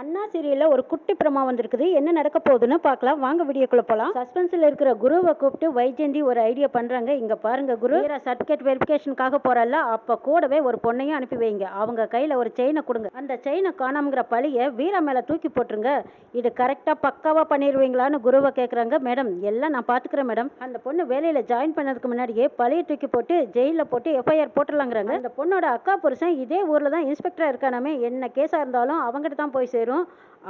அண்ணா சீரியல்ல ஒரு குட்டி பிரமா வந்திருக்குது. என்ன நடக்க போகுதுன்னு பார்க்கலாம். வாங்க வீடியோக்குள்ள போலாம். சஸ்பென்ஸ்ல இருக்கிற குருவை கூப்பிட்டு வைஜெயந்தி ஒரு ஐடியா பண்றாங்க. இங்க பாருங்க குரு. சர்டிபிகேட் வெரிஃபிகேஷனுக்காக போறல்ல அப்ப கூடவே ஒரு பொண்ணையும் அனுப்பி வைங்க. அவங்க கையில ஒரு செயினை கொடுங்க. அந்த செயினை காணாமங்கிற பழிய வீரா மேல தூக்கி போட்டுருங்க. இது கரெக்டா பக்காவா பண்ணிடுவீங்களான்னு குருவை கேக்குறாங்க. மேடம் எல்லாம் நான் பாத்துக்கிறேன் மேடம். அந்த பொண்ணு வேலையில ஜாயின் பண்ணதுக்கு முன்னாடியே பழைய தூக்கி போட்டு ஜெயில போட்டு எஃப்ஐஆர் போட்டுடலாங்கிறாங்க. அந்த பொண்ணோட அக்கா புருஷன் இதே ஊர்ல தான் இன்ஸ்பெக்டரா இருக்கானாமே. என்ன கேஸா இருந்தாலும் அவங்ககிட்ட தான் போய் சேரும்.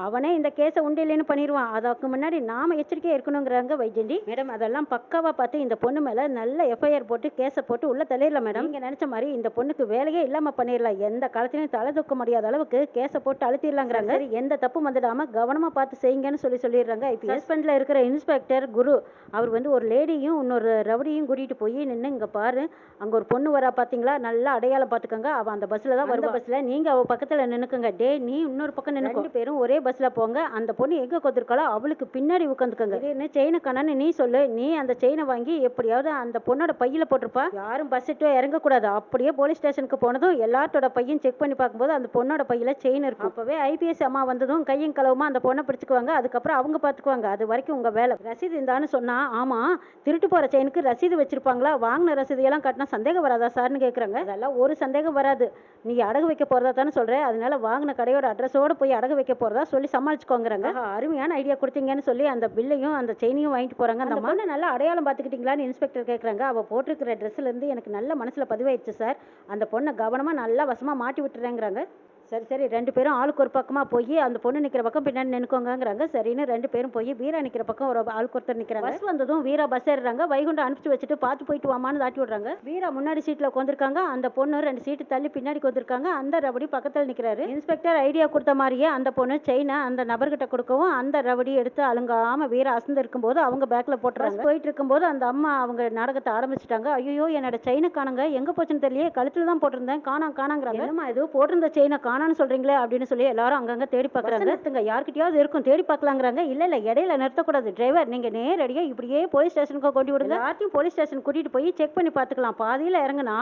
அவனே இந்த கேஸை உண்டு இல்லைன்னு பண்ணிடுவான் அதுக்கு முன்னாடி நாம எச்சரிக்கையா இருக்கணுங்கிறாங்க வைஜெயந்தி மேடம் அதெல்லாம் பக்காவா பார்த்து இந்த பொண்ணு மேல நல்ல எஃப்ஐஆர் போட்டு கேஸை போட்டு உள்ள தள்ளிடலாம் மேடம். நீங்க நினைச்ச மாதிரி இந்த பொண்ணுக்கு வேலையே இல்லாம பண்ணிடலாம். எந்த காலத்திலையும் தலை தூக்க முடியாத அளவுக்கு கேஸை போட்டு அழுத்திடலாங்கிறாங்க. எந்த தப்பு வந்துடாம கவனமா பார்த்து செய்யுங்கன்னு சொல்லி சொல்லிடுறாங்க ஐபிஎஸ் ஹஸ்பண்ட்ல இருக்கிற இன்ஸ்பெக்டர் குரு அவர் வந்து ஒரு லேடியும் இன்னொரு ரவுடியும் கூட்டிட்டு போய் நின்று இங்க பாரு அங்க ஒரு பொண்ணு வரா பாத்தீங்களா? நல்லா அடையாளம் பாத்துக்கோங்க அவ அந்த பஸ்ல தான் வருவா. பஸ்ல நீங்க அவ பக்கத்துல நின்னுக்குங்க. டே நீ இன்னொரு பக்கம் நின்னு மூணு பேரும் ஒரே பஸ்ல போங்க. அந்த பொண்ணு எங்க கொத்திருக்காளோ அவளுக்கு பின்னாடி உட்காந்துக்கோங்க திடீர்னு செயினை காணான்னு நீ சொல்லு. நீ அந்த செயினை வாங்கி எப்படியாவது அந்த பொண்ணோட பையில போட்டிருப்பா. யாரும் பஸ் விட்டு இறங்க கூடாது அப்படியே போலீஸ் ஸ்டேஷனுக்கு போனதும் எல்லாத்தோட பையன் செக் பண்ணி பார்க்கும்போது அந்த பொண்ணோட பையில செயின் இருக்கும் அப்பவே ஐபிஎஸ் அம்மா வந்ததும் கையும் களவுமா அந்த பொண்ணை பிடிச்சுக்குவாங்க. அதுக்கப்புறம் அவங்க பாத்துக்குவாங்க அது வரைக்கும் உங்க வேலை. ரசீது இருந்தான்னு சொன்னா ஆமா திருட்டு போற செயினுக்கு ரசீது வச்சிருப்பாங்களா? வாங்கின ரசீதையெல்லாம் காட்டினா சந்தேகம் வராதா சார்னு கேக்குறாங்க. அதெல்லாம் ஒரு சந்தேகம் வராது. நீ அடகு வைக்க போறதா தானே சொல்ற. அதனால வாங்கின கடையோட அட்ரஸோட போய் அடகு வைக்க போறதா சொல்லி சமாளிச்சுக்கோங்கிறாங்க. அருமையான ஐடியா கொடுத்தீங்கன்னு சொல்லி அந்த பில்லையும் அந்த செயினையும் வாங்கிட்டு போறாங்க. அந்த பொண்ணை நல்லா அடையாளம் பார்த்துக்கிட்டீங்களான்னு இன்ஸ்பெக்டர் கேக்குறாங்க. அவ போட்டிருக்கிற ட்ரெஸ்ல இருந்து எனக்கு நல்ல மனசுல பதிவாயிடுச்சு சார் அந்த பொண்ணை கவனமா நல்லா வசமா மாட்டி விட்டுறேங்கிறாங்க. சரி சரி ரெண்டு பேரும் ஆளுக்கு ஒரு பக்கமா போய் அந்த பொண்ணு நிக்கிற பக்கம் பின்னாடி நின்னுக்கோங்கங்கிறாங்க. சரின்னு ரெண்டு பேரும் போய் வீரா நிக்கிற பக்கம் ஒரு ஆளுக்கு ஒருத்தர் நிக்கிறாங்க. பஸ் வந்ததும் வீரா பஸ் ஏறுறாங்க. வைகுண்டம் அனுப்பிச்சு வச்சுட்டு பார்த்து போயிட்டு வாமான்னு தாட்டி விடுறாங்க. வீரா முன்னாடி சீட்ல உட்காந்துருக்காங்க அந்த பொண்ணு ரெண்டு சீட்டு தள்ளி பின்னாடி உட்காந்துருக்காங்க அந்த ரவுடி பக்கத்துல நிக்கிறாரு. இன்ஸ்பெக்டர் ஐடியா கொடுத்த மாதிரியே அந்த பொண்ணு செயினை அந்த நபர்கிட்ட கொடுக்கவும் அந்த ரவுடி எடுத்து அலுங்காம வீரா அசந்து இருக்கும்போது அவங்க பேக்ல போட்டுறாங்க. போயிட்டு இருக்கும்போது அந்த அம்மா அவங்க நாடகத்தை ஆரம்பிச்சிட்டாங்க. ஐயோ என்னோட செயினை காணுங்க. எங்க போச்சுன்னு தெரியல கழுத்துல தான் போட்டிருந்தேன். காணா காணாங்கிறாங்க. என்னம்மா இது? போட்டிருந்த செயினை காணான்னு சொல்றீங்களே அப்படின்னு சொல்லி எல்லாரும் அங்கங்க தேடி பார்க்கறாங்க நிறுத்துங்க. யார்கிட்டயாவது இருக்கும் தேடி பார்க்கலாங்கிறாங்க இல்ல இல்ல இடையில நிறுத்தக்கூடாது. டிரைவர் நீங்க நேரடியா இப்படியே போலீஸ் ஸ்டேஷனுக்கு கொண்டு விடுங்க. எல்லாத்தையும் போலீஸ் ஸ்டேஷன் கூட்டிட்டு போய் செக் பண்ணி பார்த்துக்கலாம் பாதியில இறங்குனா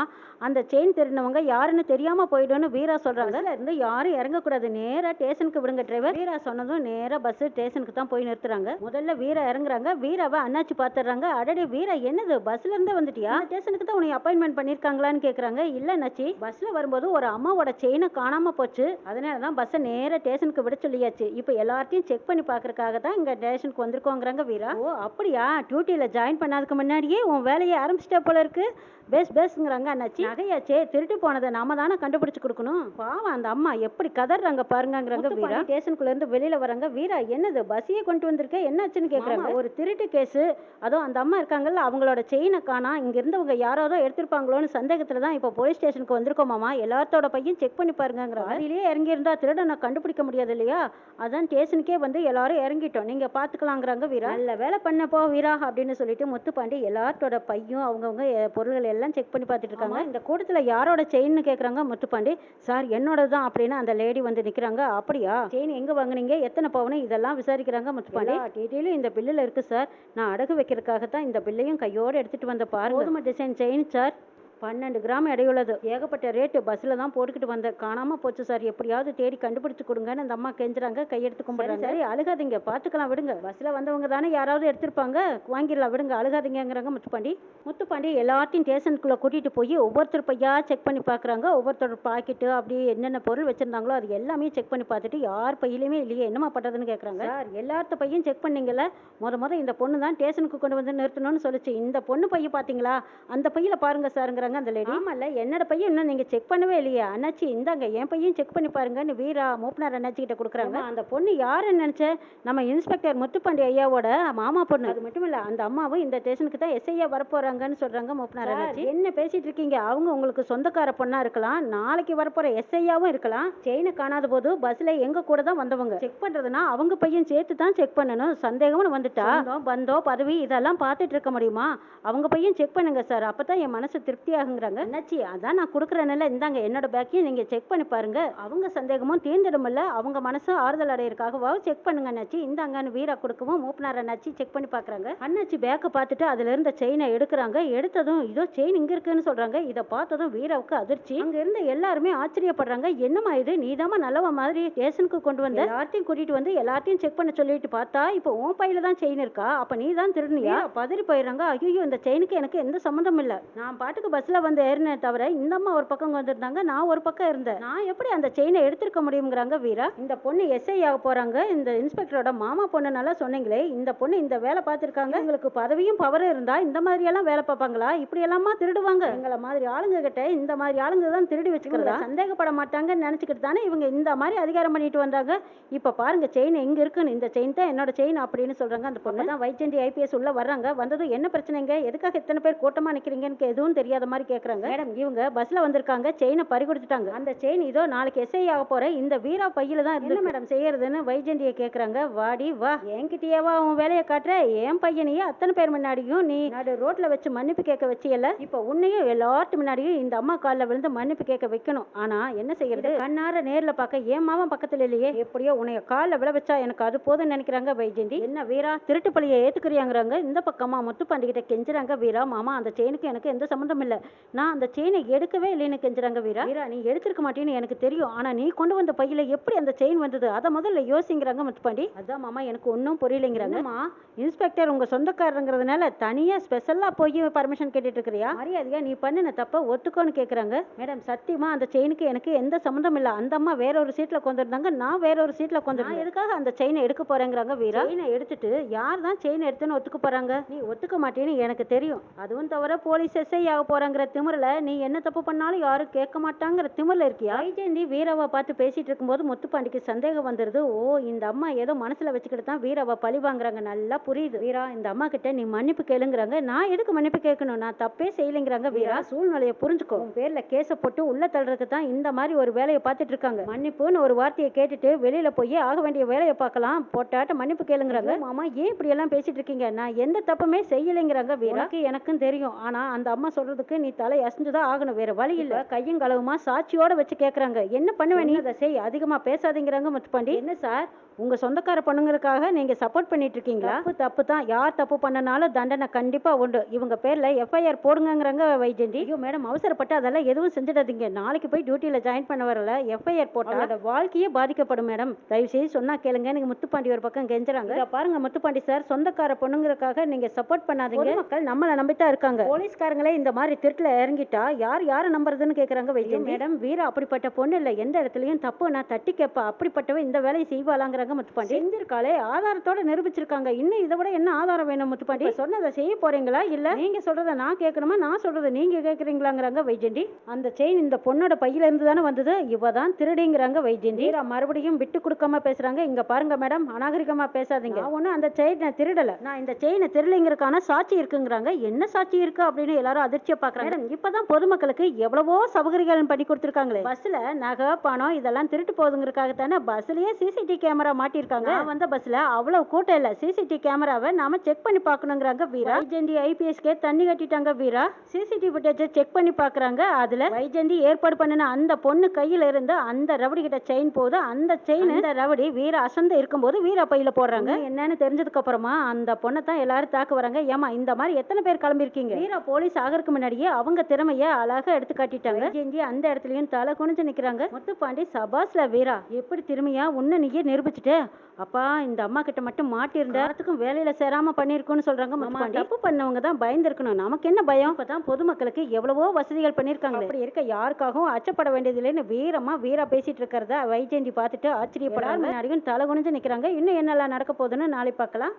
அந்த செயின் திருடினவங்க யாருன்னு தெரியாம போயிடும்னு வீரா சொல்றாங்க. அதுல இருந்து யாரும் இறங்கக்கூடாது. நேரா ஸ்டேஷனுக்கு விடுங்க டிரைவர் வீரா சொன்னதும் நேரா பஸ் ஸ்டேஷனுக்கு தான் போய் நிறுத்துறாங்க. முதல்ல வீரா இறங்குறாங்க. வீராவை அண்ணாச்சி பாத்துறாங்க. அடடே வீரா என்னது? பஸ்ல இருந்தே வந்துட்டியா? ஸ்டேஷனுக்கு தான் உனக்கு அப்பாயின்மெண்ட் பண்ணிருக்காங்களான்னு கேக்குறாங்க. இல்ல அண்ணாச்சி. பஸ்ல வரும்போது ஒரு அம்மாவோட செயினை காணாம போச்சு அதனால தான் பஸ்ஸை நேரா ஸ்டேஷனுக்கு விட சொல்லியாச்சு. இப்போ எல்லாத்தையும் செக் பண்ணி பார்க்கறதுக்காக தான் இங்க ஸ்டேஷனுக்கு வந்திருக்கோங்கிறாங்க வீரா. ஓ அப்படியா? டியூட்டியில ஜாயின் பண்ணதுக்கு முன்னாடியே உன் வேலையை ஆரம்பிச்சிட்டா போல இருக்கு. பெஸ் பெஸ்ங்கிறாங்க அண்ணாச்சி. நகையாச்சே? திருட்டு போனதை நாம தானே கண்டுபிடிச்சு கொடுக்கணும்? பாவம் அந்த அம்மா எப்படி கதறாங்க பாருங்கங்கிறாங்க வீரா. ஸ்டேஷனுக்குள்ள இருந்து வெளியில வராங்க வீரா என்னது? பஸ்ஸையே கொண்டு வந்திருக்க? என்னாச்சுன்னு கேக்குறாங்க. ஒரு திருட்டு கேஸ் அதுவும் அந்த அம்மா இருக்காங்கல்ல அவங்களோட செயினை காணா இங்க இருந்தவங்க யாராவது எடுத்திருப்பாங்களோன்னு சந்தேகத்துல தான் இப்போ போலீஸ் ஸ்டேஷனுக்கு வந்திருக்கோம் மாமா. எல்லாத்தோட பையன் செக் பண்ணி பாருங்கிறாங்க அதிலேயே இறங்கி இருந்தா திருடனை கண்டுபிடிக்க முடியாது இல்லையா? அதான் ஸ்டேஷனுக்கே வந்து எல்லாரும் இறங்கிட்டோம். நீங்க பாத்துக்கலாங்கிறாங்க வீரா. நல்ல வேலை பண்ணப்போ வீரா அப்படின்னு சொல்லிட்டு முத்துப்பாண்டி எல்லாத்தோட பையும் அவங்கவுங்க பொருள்கள் எல்லாம் செக் பண்ணி பார்த்துட்டு இருக்காங்க. இந்த கூட்டத்துல யாரோட செயின்னு கேக்குறாங்க முத்துப்பாண்டி? சார் என்னோட தான் அப்படின்னு அந்த லேடி வந்து நிக்கிறாங்க. அப்படியா? செயின் எங்க வாங்குனீங்க? எத்தனை பவுன்? இதெல்லாம் விசாரிக்கிறாங்க முத்துப்பாண்டி. டீட்டெயிலும் இந்த பில்லுல இருக்கு சார். நான் அடகு வைக்கிறதுக்காக தான் இந்த பில்லையும் கையோட எடுத்துட்டு வந்த பாருங்க. கோதுமை டிசைன் செயின் சார்? பன்னெண்டு கிராம் எடையுள்ளது ஏகப்பட்ட ரேட்டு பஸ்ஸில் தான் போட்டுக்கிட்டு வந்தேன். காணாம போச்சு சார். எப்படியாவது தேடி கண்டுபிடிச்சு கொடுங்கன்னு அந்த அம்மா கெஞ்சுறாங்க கையெடுத்து கும்பிடுறாங்க. சரி. அழுகாதீங்க. பார்த்துக்கலாம் விடுங்க. பஸ்ஸில் வந்தவங்க தானே யாராவது எடுத்திருப்பாங்க. வாங்கிடலாம் விடுங்க. அழுகாதீங்கங்கிறாங்க முத்துப்பாண்டி. முத்துப்பாண்டி எல்லாத்தையும் ஸ்டேஷனுக்குள்ளே கூட்டிகிட்டு போய் ஒவ்வொருத்தர் பையா செக் பண்ணி பார்க்குறாங்க ஒவ்வொருத்தர் பாக்கெட்டு அப்படி என்னென்ன பொருள் வச்சிருந்தாங்களோ அது எல்லாமே செக் பண்ணி பார்த்துட்டு யார் பையிலையுமே இல்லையே என்னம்மா பண்ணுறதுன்னு கேட்குறாங்க சார். எல்லாத்த பையும் செக் பண்ணீங்கல்ல. முத முத இந்த பொண்ணு தான் ஸ்டேஷனுக்கு கொண்டு வந்து நிறுத்தணும்னு சொல்லுச்சு. இந்த பொண்ணு பைய பார்த்தீங்களா அந்த பையில பாருங்க சாருங்கிறாங்க. அந்த லேடி ஆமாம்ல என்னோட பையன் இன்னும் நீங்க செக் பண்ணவே இல்லையா. அண்ணாச்சி இந்தாங்க என் பையன் செக் பண்ணி பாருங்கன்னு வீரா மூப்பனார் அண்ணாச்சி கிட்ட கொடுக்குறாங்க. அந்த பொண்ணு யாருன்னு நினைச்ச நம்ம இன்ஸ்பெக்டர் முத்துப்பாண்டி ஐயாவோட மாமா பொண்ணு. அது மட்டும் இல்ல அந்த அம்மாவும் இந்த ஸ்டேஷனுக்கு தான் எஸ்ஐயா வரப்போறாங்கன்னு சொல்றாங்க மூப்பனார் அண்ணாச்சி. என்ன பேசிட்டு இருக்கீங்க? அவங்க உங்களுக்கு சொந்தக்கார பொண்ணா இருக்கலாம் நாளைக்கு வரப்போற எஸ்ஐயாவும் இருக்கலாம். செயினை காணாத போது பஸ்ல எங்க கூட தான் வந்தவங்க. செக் பண்றதுன்னா அவங்க பையன் சேர்த்து தான் செக் பண்ணணும். சந்தேகம்னு வந்துட்டா பந்தம் பதவி இதெல்லாம் பார்த்துட்டு இருக்க முடியுமா? அவங்க பையன் செக் பண்ணுங்க சார். அப்பதான் என் மனசு திருப்தியா ஆகுங்கிறாங்க அண்ணாச்சி அதான் நான் கொடுக்குறேன்ல இந்தாங்க என்னோட பேக்கையும் நீங்க செக் பண்ணி பாருங்க. அவங்க சந்தேகமும் தீர்ந்துடுமில்ல அவங்க மனசு ஆறுதல் அடையறதுக்காகவா செக் பண்ணுங்க அண்ணாச்சி. இந்தாங்கன்னு வீரா கொடுக்கவும் மூப்பனார் அண்ணாச்சி செக் பண்ணி பார்க்கறாங்க அண்ணாச்சி பேக்கை பார்த்துட்டு அதுல இருந்த செயினை எடுக்கிறாங்க. எடுத்ததும் இதோ செயின் இங்க இருக்குன்னு சொல்றாங்க. இதை பார்த்ததும் வீராவுக்கு அதிர்ச்சி. அங்க இருந்த எல்லாருமே ஆச்சரியப்படுறாங்க. என்னம்மா இது? நீதாம்மா நல்லவ மாதிரி ஸ்டேஷனுக்கு கொண்டு வந்த? எல்லாத்தையும் கூட்டிட்டு வந்து எல்லாத்தையும் செக் பண்ண சொல்லிட்டு பார்த்தா இப்போ உன் பையில தான் செயின் இருக்கா? அப்ப நீ தான் திருடுனியா பதறி போயிடுறாங்க. ஐயோ இந்த செயினுக்கு எனக்கு எந்த சம்மந்தம் இல்ல. நான் பாட்டுக்கு பஸ்ல வந்து ஏறினே தவிர இந்த அம்மா ஒரு பக்கம் வந்திருந்தாங்க நான் ஒரு பக்கம் இருந்தேன். நான் எப்படி அந்த செயினை எடுத்திருக்க முடியுங்கிறாங்க வீரா. இந்த பொண்ணு எஸ்ஐ ஆக போறாங்க. இந்த இன்ஸ்பெக்டரோட மாமா பொண்ணு நல்லா சொன்னீங்களே இந்த பொண்ணு இந்த வேலை பார்த்திருக்காங்க. உங்களுக்கு பதவியும் பவரும் இருந்தா இந்த மாதிரி எல்லாம் வேலை பார்ப்பாங்களா? இப்படி எல்லாமா திருடுவாங்க. எங்களை மாதிரி ஆளுங்க கிட்ட இந்த மாதிரி ஆளுங்க தான் திருடி வச்சுக்கிறதா? சந்தேகப்பட மாட்டாங்கன்னு நினைச்சுக்கிட்டு தானே இவங்க இந்த மாதிரி அதிகாரம் பண்ணிட்டு வந்தாங்க. இப்ப பாருங்க செயின் எங்க இருக்குன்னு. இந்த செயின் தான் என்னோட செயின் அப்படின்னு சொல்றாங்க. அந்த பொண்ணு தான் வைஜெயந்தி ஐபிஎஸ் உள்ள வர்றாங்க. வந்ததும் என்ன பிரச்சனைங்க? எதுக்காக இத்தனை பேர் கூட்டமா நிக்கிறீங்கன்னு எதுவும் தெரியாத மாதிரி கேக்குறாங்க. மேடம் இவங்க பஸ்ல வந்திருக்காங்க செயினை பறி கொடுத்துட்டாங்க அந்த செயின் இதோ நாளைக்கு எஸ்ஐ ஆக போற இந்த வீரா பையில தான் இருந்து மேடம் செய்யறதுன்னு வைஜெயந்தியை கேக்குறாங்க. வாடி வா. என்கிட்டயேவா உன் வேலையை காட்டுற? என் பையனையே அத்தனை பேர் முன்னாடியும் நீ நடு ரோட்ல வச்சு மன்னிப்பு கேட்க வச்சியல இப்ப உன்னையும் எல்லார்ட்டு முன்னாடியும் இந்த அம்மா காலில் விழுந்து மன்னிப்பு கேட்க வைக்கணும். ஆனா என்ன செய்யறது? கண்ணார நேர்ல பார்க்க என் மாமன் பக்கத்துல இல்லையே. எப்படியோ உன்னைய காலில் விழ வச்சா எனக்கு அது போதும்னு நினைக்கிறாங்க வைஜெயந்தி என்ன வீரா? திருட்டு பழியை ஏத்துக்கிறியாங்கிறாங்க. இந்த பக்கமா முத்துப்பாண்டி கிட்ட கெஞ்சுறாங்க. வீரா மாமா அந்த செயினுக்கு எனக்கு எந்த சம்மந்தம் இல்ல. நான் அந்த செயினை எடுக்கவே இல்லைன்னு கெஞ்சுறாங்க வீரா. வீரா நீ எடுத்திருக்க மாட்டேன்னு எனக்கு தெரியும். ஆனா நீ கொண்டு வந்த பையில எப்படி அந்த செயின் வந்தது? அதை முதல்ல யோசிங்கிறாங்க முத்துப்பாண்டி. அதான் மாமா எனக்கு ஒன்றும் புரியலைங்கிறாங்க. அம்மா இன்ஸ்பெக்டர் உங்க சொந்தக்காரங்கிறதுனால தனியா ஸ்பெஷலா போய் பர்மிஷன் கேட்டுட்டு இருக்கிறியா? மரியாதையா நீ பண்ணின தப்ப ஒத்துக்கோன்னு கேக்குறாங்க. மேடம் சத்தியமா அந்த செயினுக்கு எனக்கு எந்த சம்மந்தம் இல்ல. அந்த அம்மா வேற ஒரு சீட்ல கொண்டிருந்தாங்க நான் வேற ஒரு சீட்ல கொண்டு எதுக்காக அந்த செயினை எடுக்க போறேங்கிறாங்க வீரா? செயினை எடுத்துட்டு யார் தான் செயின் எடுத்துன்னு ஒத்துக்க போறாங்க? நீ ஒத்துக்க மாட்டேன்னு எனக்கு தெரியும். அதுவும் தவிர போலீஸ் எஸ்ஐ ஆக போறாங்கிற திமிரில் நீ என்ன தப்பு பண்ணாலும் யாரும் கேட்க மாட்டாங்கிற திமிரில் இருக்கியா? வைஜெயந்தி வீராவை பார்த்து பேசிட்டு இருக்கும்போது முத்துப்பாண்டிக்கு சந்தேகம் வந்துருது. ஓ இந்த அம்மா ஏதோ மனசுல வச்சுக்கிட்டு தான் வீராவை பழி வாங்குறாங்க. நல்லா புரியுது. வீரா இந்த அம்மா கிட்ட நீ மன்னிப்பு கேளுங்கிறாங்க. நான் எதுக்கு மன்னிப்பு கேட்கணும்? நான் தப்பே செய்யலைங்கிறாங்க. வீரா சூழ்நிலையை புரிஞ்சுக்கோ. உன் பேர்ல கேஸை போட்டு உள்ள தள்ளுறதுக்கு தான் இந்த மாதிரி ஒரு வேலையை பார்த்துட்டு இருக்காங்க. மன்னிப்புன்னு ஒரு வார்த்தையை கேட்டுட்டு வெளியில போய் ஆக வேண்டிய வேலையை பார்க்கலாம். போட்டாட்ட மன்னிப்பு கேளுங்கிறாங்க. மாமா ஏன் இப்படி எல்லாம் பேசிட்டு இருக்கீங்க? நான் எந்த தப்புமே செய்யலைங்கிறாங்க வீராக்கு எனக்கும் தெரியும். ஆனா அந்த அம்மா சொல்றதுக்கு நீ தலை அசைஞ்சுதான் ஆகணும். வேற வழி இல்ல. கையும் களவுமா சாட்சியோட வச்சு கேக்குறாங்க. என்ன பண்ணுவ நீ? அதை செய். அதிகமா பேசாதீங்கிறாங்க முத்துப்பாண்டி. என்ன சார்? உங்க சொந்தக்கார பொண்ணுங்களுக்காக நீங்க சப்போர்ட் பண்ணிட்டு இருக்கீங்களா தப்பு தப்பு தான் யார் தப்பு பண்ணனாலும் தண்டனை கண்டிப்பா உண்டு. இவங்க பேர்ல எஃப்ஐஆர் போடுங்கங்கறாங்க வைஜெயந்தி ஐயோ மேடம் அவசரப்பட்டு அதெல்லாம் எதுவும் செஞ்சிடாதீங்க. நாளைக்கு போய் டியூட்டில ஜாயின் பண்ண வரல. எஃப்ஐஆர் போட்டா அதோட வாழ்க்கையே பாதிக்கப்படும் மேடம் தயவு செய்து சொன்னா கேளுங்க. நீங்க முத்துப்பாண்டி ஒரு பக்கம் கெஞ்சுறாங்க. பாருங்க முத்துப்பாண்டி சார். சொந்தக்கார பொண்ணுங்களுக்காக நீங்க சப்போர்ட் பண்ணாதீங்க. மக்கள் நம்மள நம்பித்தான் இருக்காங்க. போலீஸ்காரங்களே இந்த மாதிரி திருட்டுல இறங்கிட்டா யார் யாரை நம்புறதுன்னு கேக்குறாங்க வைஜெயந்தி மேடம் வீரா அப்படிப்பட்ட பொண்ணு இல்ல. எந்த இடத்துலயும் தப்பு நான் தட்டி கேப்பா. அப்படிப்பட்டவ இந்த வேலையை செய்வாளாங்கிறாங்க முத்துப்பாண்டி. செஞ்சிருக்காளே ஆதாரத்தோட நிரூபிச்சிருக்காங்க. இன்னும் இதை விட என்ன ஆதாரம் வேணும் முத்துப்பாண்டி? சொன்னதை செய்ய போறீங்களா இல்ல? நீங்க சொல்றத நான் கேட்கணுமா? நான் சொல்றத நீங்க கேக்குறீங்களாங்கிறாங்க வைஜெயந்தி அந்த செயின் இந்த பொண்ணோட பையில இருந்து தானே வந்தது? இவ தான் திருடிங்கிறாங்க வைஜெயந்தி வீரா மறுபடியும் விட்டு கொடுக்காம பேசுறாங்க. இங்க பாருங்க மேடம் அநாகரிகமா பேசாதீங்க. ஒண்ணும் அந்த செயினை திருடல. நான் இந்த செயினை திருடலைங்கிறதுக்கான சாட்சி இருக்குங்கிறாங்க. என்ன சாட்சி இருக்கு அப்படின்னு எல்லாரும் அதிர்ச்சியா பாக்குறாங்க. மேடம் இப்பதான் பொதுமக்களுக்கு எவ்வளவோ சௌகரியங்கள் பண்ணி கொடுத்துருக்காங்களே. பஸ்ல நகை பணம் இதெல்லாம் திருட்டு போகுதுங்கிறதுக்காக தானே பஸ்லயே சிசிடிவி கேமரா மாட்டிருக்காங்க வந்த பஸ்ல அவ்வளவு கூட்டம் இல்ல. சிசிடிவி கேமராவை நாம செக் பண்ணி பார்க்கணுங்கிறாங்க வீரா. வைஜெயந்தி ஐபிஎஸ்கே தண்ணி கட்டிட்டாங்க வீரா. சிசிடிவி ஃபுட்டேஜ் செக் பண்ணி பார்க்கறாங்க. அதுல வைஜெயந்தி ஏற்பாடு பண்ணின அந்த பொண்ணு கையில இருந்து அந்த ரவுடி கிட்ட செயின் போகுது அந்த செயின் அந்த ரவுடி வீரா அசந்து இருக்கும்போது வீரா பையில போடுறாங்க. என்னன்னு தெரிஞ்சதுக்கு அப்புறமா அந்த பொண்ணை தான் எல்லாரும் தாக்க வராங்க. ஏமா இந்த மாதிரி எத்தனை பேர் கிளம்பிருக்கீங்க வீரா போலீஸ் ஆகிறதுக்கு முன்னாடியே அவங்க திறமைய அழகா எடுத்து காட்டிட்டாங்க. வைஜெயந்தி அந்த இடத்துலயும் தலை குனிஞ்சு நிக்கிறாங்க. முத்துப்பாண்டி சபாஸ்ல வீரா எப்படி திறமையா உன்னை நீயே நிரூபிச்சுட்டு? அப்பா இந்த அம்மா கிட்ட மட்டும் மாட்டிருந்த எல்லாத்துக்கும் வேலையில சேராம பண்ணிருக்கோன்னு சொல்றாங்க முத்துப்பாண்டி தப்பு பண்ணவங்க தான் பயந்துருக்கணும். நமக்கு என்ன பயம்? இப்பதான் பொதுமக்களுக்கு எவ்வளவோ வசதிகள் பண்ணிருக்காங்க அப்படி இருக்க யாருக்காகவும் அச்சப்பட வேண்டியதில்லைன்னு வீரமா வீரா பேசிட்டு இருக்கிறத வைஜெயந்தி பார்த்துட்டு ஆச்சரியப்படாம முன்னாடியும் தலை குனிஞ்சு நிக்கிறாங்க. இன்னும் என்னெல்லாம் நடக்க போகுதுன்னு நாளை பார்க்கலாம்.